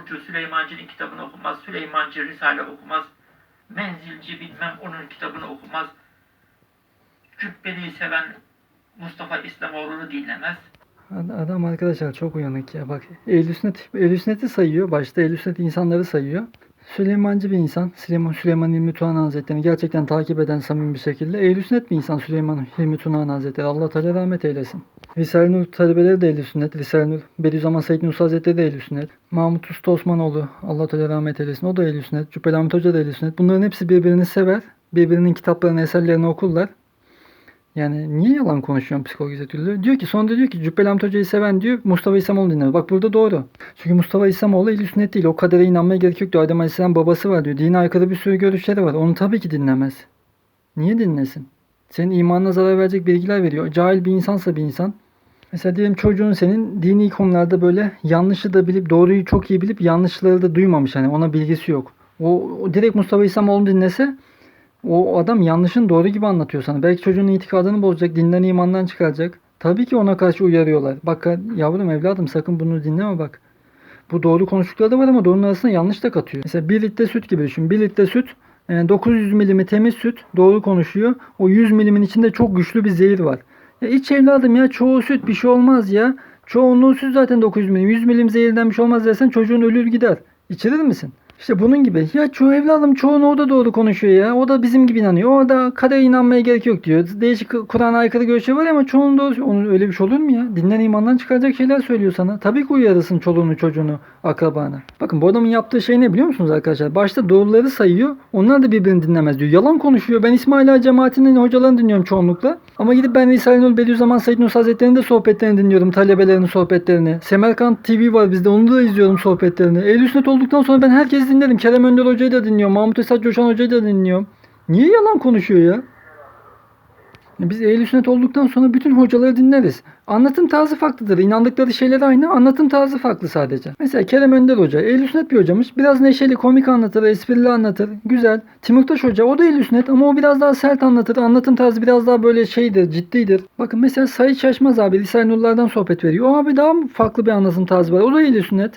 Nurcu Süleymancı'nın kitabını okumaz. Süleymancı Risale okumaz. Menzilci bilmem onun kitabını okumaz. Cübbeli'yi seven Mustafa İslamoğlu'nu dinlemez. Ad- Adam arkadaşlar çok uyanık ya. Bak Sünnet'i sayıyor. Başta Eylül Sünnet insanları sayıyor. Süleymancı bir insan. Süleyman, Süleyman Hilmi Tuğan Hazretleri'ni gerçekten takip eden samimi bir şekilde. Sünnet bir insan Süleyman Hilmi Tuğan Hazretleri. Allah Teala rahmet eylesin. Risale-i Nur talebeleri de Eylül Sünnet. Risale-i Nur Bediüzzaman Said Nursi Hazretleri de Eylül Sünnet. Mahmut Usta Osmanoğlu. Allah Teala rahmet eylesin. O da Eylül Sünnet. Cübbeli Ahmet Hoca da Eylül Sünnet. Bunların hepsi birbirini sever. Birbirinin kitaplarını, eserlerini okurlar. Yani niye yalan konuşuyorsun psikoloji türlü? Diyor ki sonunda diyor ki Cübbeli Hamit Hoca'yı seven diyor Mustafa İslamoğlu dinler. Bak burada doğru. Çünkü Mustafa İslamoğlu ehl sünnet değil. O kadere inanmaya gerek yok diyor. Adem Aleyhisselam babası var diyor. Dine aykırı bir sürü görüşleri var. Onu tabii ki dinlemez. Niye dinlesin? Senin imanına zarar verecek bilgiler veriyor. Cahil bir insansa bir insan. Mesela diyelim çocuğun senin dini konularda böyle yanlışı da bilip doğruyu çok iyi bilip yanlışları da duymamış. Hani ona bilgisi yok. O, o direkt Mustafa İslamoğlu dinlese o adam yanlışın doğru gibi anlatıyor sana. Belki çocuğun itikadını bozacak, dinden imandan çıkaracak. Tabii ki ona karşı uyarıyorlar. Bak yavrum evladım sakın bunu dinleme bak. Bu doğru konuştukları da var ama doğrunun arasına yanlış da katıyor. Mesela 1 litre süt gibi düşün. 1 litre süt e, 900 milimi temiz süt doğru konuşuyor. O 100 milimin içinde çok güçlü bir zehir var. Ya iç evladım ya çoğu süt bir şey olmaz ya. Çoğunluğu süt zaten 900 milim. 100 milim zehirden bir şey olmaz dersen çocuğun ölür gider. İçirir misin? İşte bunun gibi. Ya çoğu evladım çoğunu o da doğru konuşuyor ya. O da bizim gibi inanıyor. O da kadere inanmaya gerek yok diyor. Değişik Kur'an'a aykırı görüşü var ama çoğunun doğru. Onun öyle bir şey olur mu ya? Dinden imandan çıkaracak şeyler söylüyor sana. Tabii ki uyarırsın çoluğunu çocuğunu akrabanı. Bakın bu adamın yaptığı şey ne biliyor musunuz arkadaşlar? Başta doğruları sayıyor. Onlar da birbirini dinlemez diyor. Yalan konuşuyor. Ben İsmail Ağa cemaatinin hocalarını dinliyorum çoğunlukla. Ama gidip ben Risale-i Nur Bediüzzaman Said Nursi Hazretleri'nin de sohbetlerini dinliyorum. Talebelerinin sohbetlerini. Semerkant TV var bizde. Onu da izliyorum sohbetlerini. Ehl-i Sünnet olduktan sonra ben herkesi dinlerim. Kerem Önder Hoca'yı da dinliyorum. Mahmut Esat Coşan Hoca'yı da dinliyorum. Niye yalan konuşuyor ya? Biz ehl sünnet olduktan sonra bütün hocaları dinleriz. Anlatım tarzı farklıdır. İnandıkları şeyler aynı. Anlatım tarzı farklı sadece. Mesela Kerem Önder Hoca ehl sünnet bir hocamız. Biraz neşeli, komik anlatır, esprili anlatır. Güzel. Timurtaş Hoca o da ehl sünnet ama o biraz daha sert anlatır. Anlatım tarzı biraz daha böyle şeydir, ciddidir. Bakın mesela Said Şaşmaz abi Risale-i Nurlar'dan sohbet veriyor. O abi daha farklı bir anlatım tarzı var. O da ehl sünnet.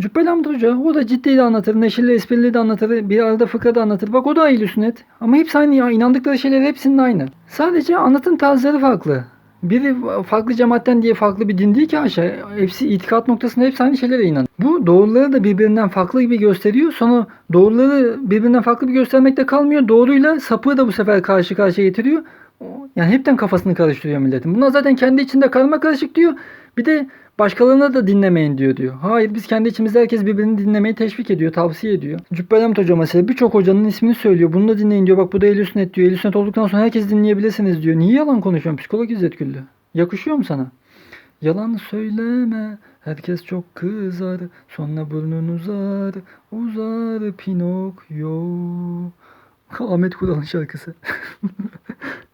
Cübbeli Hoca o da ciddi de anlatır, neşeli esprili de anlatır, bir arada fıkra da anlatır. Bak o da ehl sünnet. Ama hepsi aynı ya. inandıkları şeyler hepsinin aynı. Sadece anlatım tarzları farklı. Biri farklı cemaatten diye farklı bir din değil ki aşağı. Hepsi itikat noktasında hepsi aynı şeylere inan. Bu doğruları da birbirinden farklı gibi gösteriyor. Sonra doğruları birbirinden farklı bir göstermekte kalmıyor. Doğruyla sapığı da bu sefer karşı karşıya getiriyor. Yani hepten kafasını karıştırıyor milletin. Bunlar zaten kendi içinde karma karışık diyor. Bir de başkalarına da dinlemeyin diyor diyor. Hayır biz kendi içimizde herkes birbirini dinlemeyi teşvik ediyor, tavsiye ediyor. Cübbeli Ahmet Hoca mesela birçok hocanın ismini söylüyor. Bunu da dinleyin diyor. Bak bu da Ehl-i Sünnet diyor. Ehl-i Sünnet olduktan sonra herkes dinleyebilirsiniz diyor. Niye yalan konuşuyorsun? Psikolog İzzet Güllü. Yakışıyor mu sana? Yalan söyleme, herkes çok kızar, sonra burnun uzar, uzar Pinokyo. Ahmet Kural'ın şarkısı.